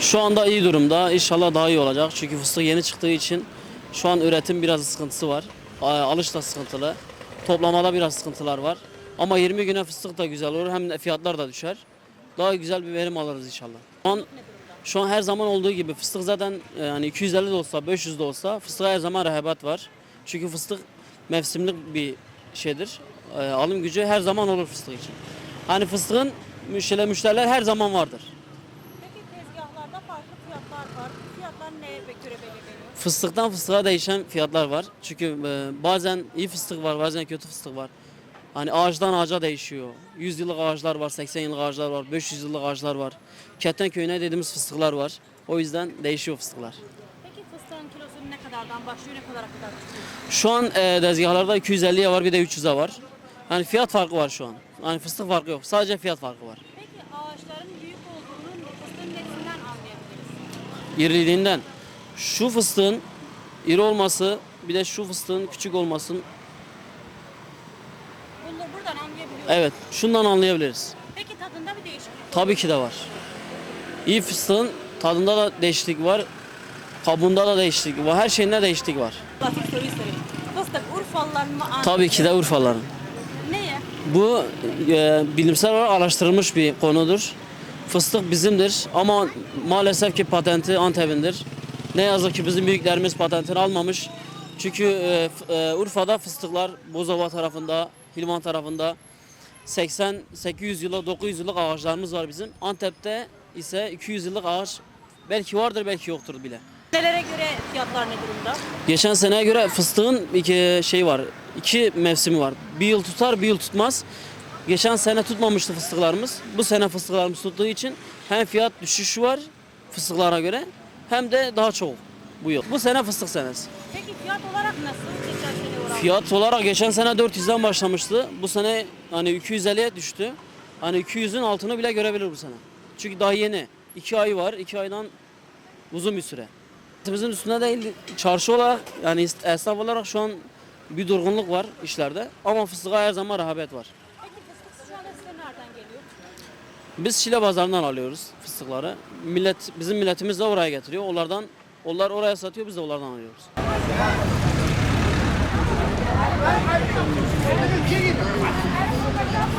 Şu anda iyi durumda. İnşallah daha iyi olacak. Çünkü fıstık yeni çıktığı için şu an üretim biraz sıkıntısı var. A- Alış da sıkıntılı. Toplamada biraz sıkıntılar var. Ama 20 güne fıstık da güzel olur. Hem fiyatlar da düşer. Daha güzel bir verim alırız inşallah. Şu an, şu an her zaman olduğu gibi fıstık zaten e, yani 250 de olsa 500 de olsa fıstığa her zaman rehabat var. Çünkü fıstık mevsimlik bir şeydir. E, alım gücü her zaman olur fıstık için. Hani fıstığın müşteri, müşteriler her zaman vardır. Peki tezgahlarda farklı fiyatlar var. Fiyatlar neye göre belirleniyor? Fıstıktan fıstığa değişen fiyatlar var. Çünkü e, bazen iyi fıstık var, bazen kötü fıstık var. Hani ağaçtan ağaca değişiyor. 100 yıllık ağaçlar var, 80 yıllık ağaçlar var, 500 yıllık ağaçlar var. Keten köyüne dediğimiz fıstıklar var. O yüzden değişiyor fıstıklar. Peki fıstığın kilosu ne kadardan başlıyor, ne kadar çıkıyor? Şu an e, tezgahlarda 250'ye var, bir de 300'e var. Yani fiyat farkı var şu an. Yani fıstık farkı yok. Sadece fiyat farkı var. Peki ağaçların büyük olduğunu fıstığın nesinden anlayabiliriz? İriliğinden. Şu fıstığın iri olması, bir de şu fıstığın küçük olmasın. Bunu buradan anlayabiliyoruz. Evet, şundan anlayabiliriz. Peki tadında bir değişiklik Tabii ki de var. İyi fıstığın tadında da değişiklik var. Kabuğunda da değişiklik var. Her şeyinde değişiklik var. Soruyu sorayım. Fıstık Urfalıların mı? Tabii ki de Urfalıların. Bu e, bilimsel olarak araştırılmış bir konudur. Fıstık bizimdir ama maalesef ki patenti Antep'indir. Ne yazık ki bizim büyüklerimiz patentini almamış. Çünkü e, e, Urfa'da fıstıklar Bozova tarafında, Hilvan tarafında 80-800 yıllık, 900 yıllık ağaçlarımız var bizim. Antep'te ise 200 yıllık ağaç belki vardır belki yoktur bile. Nelere göre fiyatlar ne durumda? Geçen seneye göre fıstığın iki şey var. İki mevsimi var. Bir yıl tutar, bir yıl tutmaz. Geçen sene tutmamıştı fıstıklarımız. Bu sene fıstıklarımız tuttuğu için hem fiyat düşüşü var fıstıklara göre hem de daha çok bu yıl. Bu sene fıstık senesi. Peki fiyat olarak nasıl? Geçen sene oranla. Fiyat olarak geçen sene 400'den başlamıştı. Bu sene hani 250'ye düştü. Hani 200'ün altını bile görebilir bu sene. Çünkü daha yeni. 2 ay var. 2 aydan uzun bir süre. Bizim üstünde değil çarşı olarak yani esnaf olarak şu an bir durgunluk var işlerde. Ama fıstığa her zaman rehavet var. Peki fıstık şu anda size nereden geliyor? Biz Şile pazarından alıyoruz fıstıkları. Millet bizim milletimiz de oraya getiriyor. Onlardan onlar oraya satıyor biz de onlardan alıyoruz.